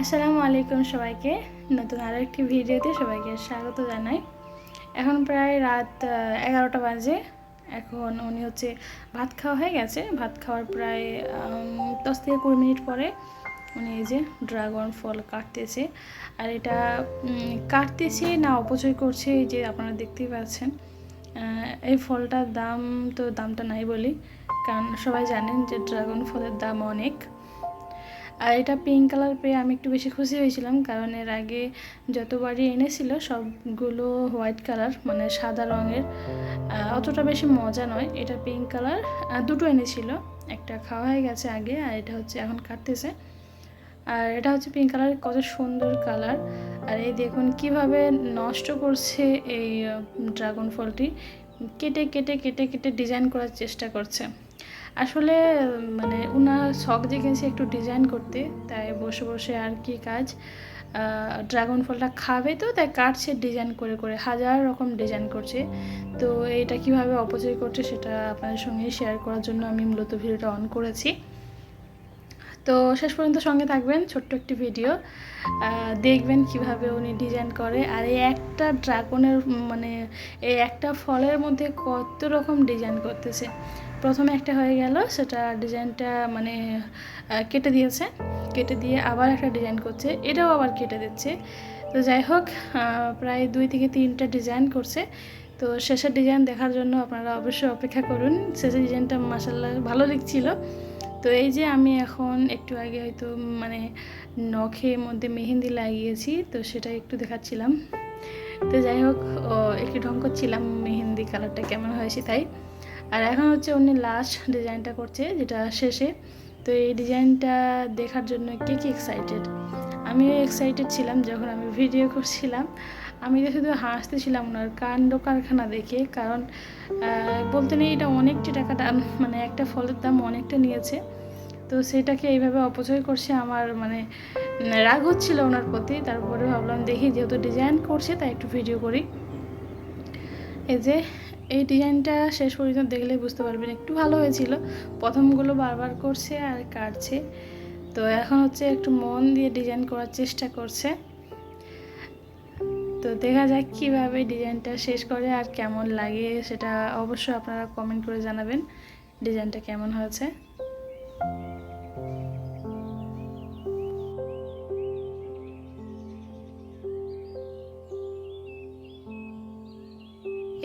আসসালামু আলাইকুম সবাইকে। নতুন আরও একটি ভিডিওতে সবাইকে স্বাগত জানাই। এখন প্রায় রাত এগারোটা বাজে। এখন উনি হচ্ছে ভাত খাওয়া হয়ে গেছে। ভাত খাওয়ার প্রায় দশ থেকে কুড়ি মিনিট পরে উনি এই যে ড্রাগন ফল কাটতেছে। আর এটা কাটতেছে না অপচয় করছে, এই যে আপনারা দেখতেই পাচ্ছেন। এই ফলটার দাম তো দামটা নাই বলি, কারণ সবাই জানেন যে ড্রাগন ফলের দাম অনেক। আর এটা পিঙ্ক কালার পেয়ে আমি একটু বেশি খুশি হয়েছিলাম, কারণ এর আগে যতবারই এনেছিল সবগুলো হোয়াইট কালার মানে সাদা রঙের। অতটা বেশি মজা নয়, এটা পিঙ্ক কালার দুটো এনেছিল, একটা খাওয়া হয়ে গেছে আগে আর এটা হচ্ছে এখন কাটতেছে। আর এটা হচ্ছে পিঙ্ক কালার কত সুন্দর কালার আর এই দেখুন কীভাবে নষ্ট করছে এই ড্রাগন ফলটি। কেটে কেটে কেটে কেটে ডিজাইন করার চেষ্টা করছে। আসলে মানে শখ জেগেছে একটু ডিজাইন করতে, তাই বসে বসে আর কি কাজ। ড্রাগন ফলটা খাবে তো, তাই কাটছে ডিজাইন করে করে, হাজার রকম ডিজাইন করছে। তো এটা কীভাবে অপচয় করছে সেটা আপনাদের সঙ্গে শেয়ার করার জন্য আমি মূলত ভিডিওটা অন করেছি। তো শেষ পর্যন্ত সঙ্গে থাকবেন, ছোট্ট একটি ভিডিও দেখবেন কীভাবে উনি ডিজাইন করে। আর এই একটা ড্রাগনের মানে এই একটা ফলের মধ্যে কত রকম ডিজাইন করতেছে। প্রথমে একটা হয়ে গেল, সেটা ডিজাইনটা মানে কেটে দিয়েছে। কেটে দিয়ে আবার একটা ডিজাইন করছে, এটাও আবার কেটে দিচ্ছে। তো যাই হোক প্রায় দুই থেকে তিনটা ডিজাইন করছে। তো শেষের ডিজাইন দেখার জন্য আপনারা অবশ্যই অপেক্ষা করুন। শেষের ডিজাইনটা মাসাল্লাহ ভালো লিখছিল। তো এই যে আমি এখন একটু আগে হয়তো মানে নখের মধ্যে মেহেন্দি লাগিয়েছি, তো সেটা একটু দেখাচ্ছিলাম। তো যাই হোক একটু ঢং করছিলাম মেহেন্দি কালারটা কেমন হয়েছে তাই। আর এখন হচ্ছে উনি লাস্ট ডিজাইনটা করছে, যেটা শেষে। তো এই ডিজাইনটা দেখার জন্য কে কি এক্সাইটেড আমিও এক্সাইটেড ছিলাম যখন আমি ভিডিও করছিলাম। আমি তো শুধু হাসতেছিলাম ওনার কাণ্ড কারখানা দেখে, কারণ বলতে নেই এটা অনেকটা টাকা দাম মানে একটা ফলের দাম অনেকটা নিয়েছে। তো সেটাকে এইভাবে অপচয় করছে আমার মানে রাগ হচ্ছিল ওনার প্রতি। তারপরে ভাবলাম দেখি, যেহেতু ডিজাইন করছে, তাই একটু ভিডিও করি। এই যে এই ডিজাইনটা শেষ পর্যন্ত দেখলে বুঝতে পারবেন একটু ভালো হয়েছিল। প্রথমগুলো বারবার করছে আর কাটছে। তো এখন হচ্ছে একটু মন দিয়ে ডিজাইন করার চেষ্টা করছে। তো দেখা যাক কীভাবে ডিজাইনটা শেষ করে আর কেমন লাগে সেটা অবশ্যই আপনারা কমেন্ট করে জানাবেন। ডিজাইনটা কেমন হয়েছে?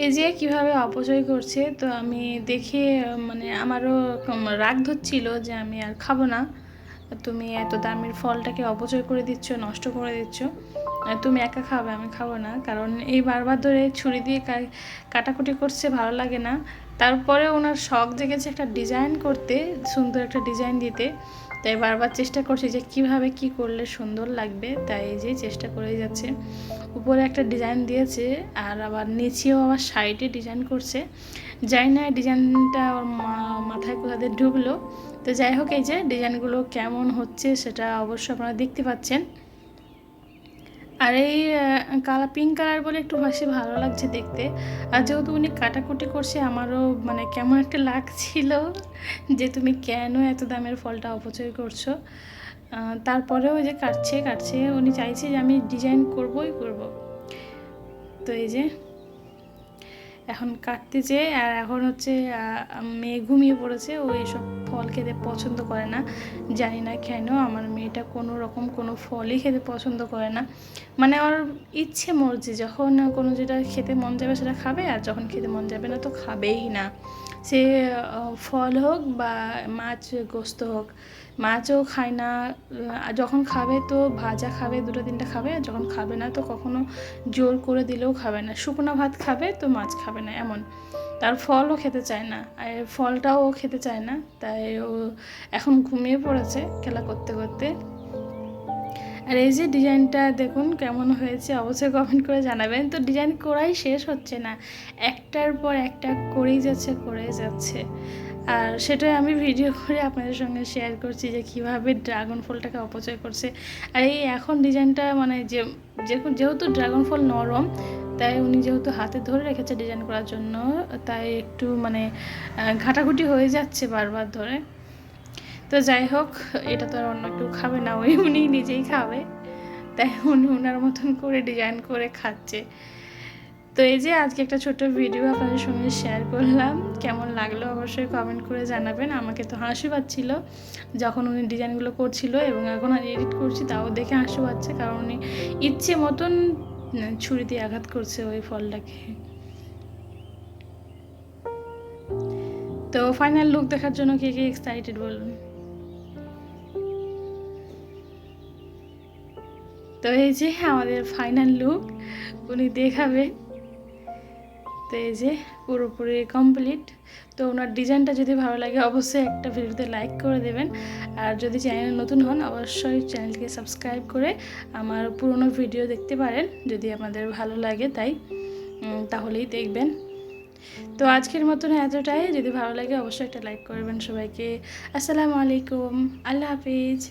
এই যে কীভাবে অপচয় করছে, তো আমি দেখে মানে আমারও রাগ ধরছিল যে আমি আর খাব না। তুমি এত দামের ফলটাকে অপচয় করে দিচ্ছ, নষ্ট করে দিচ্ছ তুমি একা খাবে, আমি খাব না। কারণ এই বারবার ধরে ছুরি দিয়ে কাটাকুটি করছে, ভালো লাগে না। তারপরে ওনার শখ জেগেছে একটা ডিজাইন করতে, সুন্দর একটা ডিজাইন দিতে। তাই বারবার চেষ্টা করছি যে কীভাবে কি করলে সুন্দর লাগবে, তাই এই যে চেষ্টা করেই যাচ্ছে। উপরে একটা ডিজাইন দিয়েছে, আর আবার নিচেও আবার সাইডে ডিজাইন করছে। যাই না ডিজাইনটা ওর মাথায় কোথাতে ঢুকলো। তো যাই হোক, এই যে ডিজাইনগুলো কেমন হচ্ছে সেটা অবশ্য আপনারা দেখতে পাচ্ছেন। আর এই কালার পিঙ্ক কালার বলে একটু বেশি ভালো লাগছে দেখতে। আর যেহেতু উনি কাটাকুটি করছে, আমারও মানে কেমন একটা লাগছিল যে তুমি কেন এত দামের ফলটা অপচয় করছ। তারপরেও যে কাটছে কাটছে, উনি চাইছে যে আমি ডিজাইন করবই করব। তো এই যে, এখন কাটতেছে আর এখন হচ্ছে মেয়ে ঘুমিয়ে পড়েছে, ও এইসব ফল খেতে পছন্দ করে না। জানি না কেন আমার মেয়েটা কোনো রকম কোনো ফলই খেতে পছন্দ করে না। মানে ওর ইচ্ছে মর্জি যখন কোনো যেটা খেতে মন যাবে সেটা খাবে আর যখন খেতে মন যাবে না তো খাবেই না। সে ফল হোক বা মাছ গোস্ত হোক মাছও খায় না আহ, যখন খাবে তো ভাজা খাবে দুটো তিনটা খাবে আর যখন খাবে না তো কখনো জোর করে দিলেও খাবে না। শুকনো ভাত খাবে তো মাছ খাবে না এমন। তার ফলও খেতে চায় না, আর ফলটাও খেতে চায় না, তাই ও এখন ঘুমিয়ে পড়েছে খেলা করতে করতে। আর এই যে ডিজাইনটা দেখুন কেমন হয়েছে, অবশ্যই কমেন্ট করে জানাবেন। তো ডিজাইন করাই শেষ হচ্ছে না, একটার পর একটা করেই যাচ্ছে করেই যাচ্ছে। আর সেটাই আমি ভিডিও করে আপনাদের সঙ্গে শেয়ার করছি যে কীভাবে ড্রাগন ফলটাকে অপচয় করছে। আর এই এখন ডিজাইনটা মানে যে, যেহেতু ড্রাগন ফল নরম তাই উনি যেহেতু হাতে ধরে রেখেছে ডিজাইন করার জন্য, তাই একটু মানে ঘাটাঘুটি হয়ে যাচ্ছে বারবার ধরে। তো যাই হোক, এটা তো আর অন্য কেউ খাবে না, ওই উনি নিজেই খাবে। তাই উনি ওনার মতন করে ডিজাইন করে খাচ্ছে। তো এই যে আজকে একটা ছোট ভিডিও আপনাদের সঙ্গে শেয়ার করলাম। কেমন লাগল অবশ্যই কমেন্ট করে জানাবেন। আমাকে তো হাসি পাচ্ছিল যখন উনি ডিজাইনগুলো করছিল এবং এখন আর এডিট করছি, তাও দেখে হাসি পাচ্ছে কারণ উনি ইচ্ছে মতন ছুরি দিয়ে আঘাত করছে ওই ফলটাকে। তো ফাইনাল লুক দেখার জন্য কে কে এক্সাইটেড বলুন? তো এই যে আমাদের ফাইনাল লুক উনি দেখাবে। তো এই যে পুরোপুরি কমপ্লিট তো ওনার ডিজাইনটা যদি ভালো লাগে, অবশ্যই একটা ভিডিওতে লাইক করে দেবেন। আর যদি চ্যানেল নতুন হন, অবশ্যই চ্যানেলকে সাবস্ক্রাইব করে আমার পুরনো ভিডিও দেখতে পারেন। যদি আমাদের ভালো লাগে তাই তাহলেই দেখবেন। তো আজকের মতন এতটাই। যদি ভালো লাগে, অবশ্যই একটা লাইক করবেন সবাইকে। আসসালামু আলাইকুম। আল্লাহ হাফিজ।